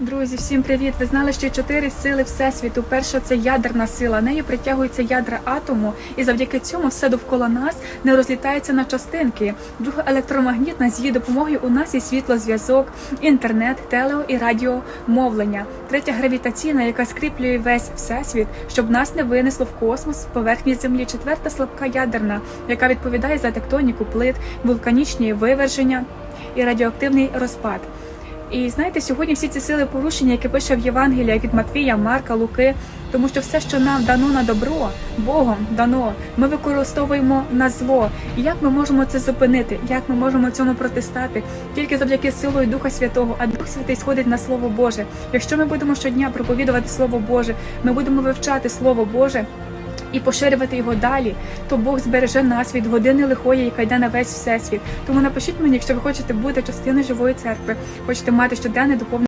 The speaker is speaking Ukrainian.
Друзі, всім привіт! Ви знали, що чотири сили всесвіту. Перша це ядерна сила. Нею притягуються ядра атому, і завдяки цьому все довкола нас не розлітається на частинки. Друга електромагнітна з її допомогою у нас є світлозв'язок, інтернет, телео і радіомовлення. Третя гравітаційна, яка скріплює весь всесвіт, щоб нас не винесло в космос з поверхні землі. Четверта слабка ядерна, яка відповідає за тектоніку плит, вулканічні виверження і радіоактивний розпад. І знаєте, сьогодні всі ці сили порушення, які пише в Євангеліях від Матвія, Марка, Луки, тому що все, що нам дано на добро, Богом дано, ми використовуємо на зло. І як ми можемо це зупинити? Як ми можемо цьому протистати? Тільки завдяки силою Духа Святого, а Дух Святий сходить на Слово Боже. Якщо ми будемо щодня проповідувати Слово Боже, ми будемо вивчати Слово Боже. І поширювати його далі, то Бог збереже нас від години лихої, яка йде на весь всесвіт. Тому напишіть мені, якщо ви хочете бути частиною живої церкви, хочете мати щоденне доповнення.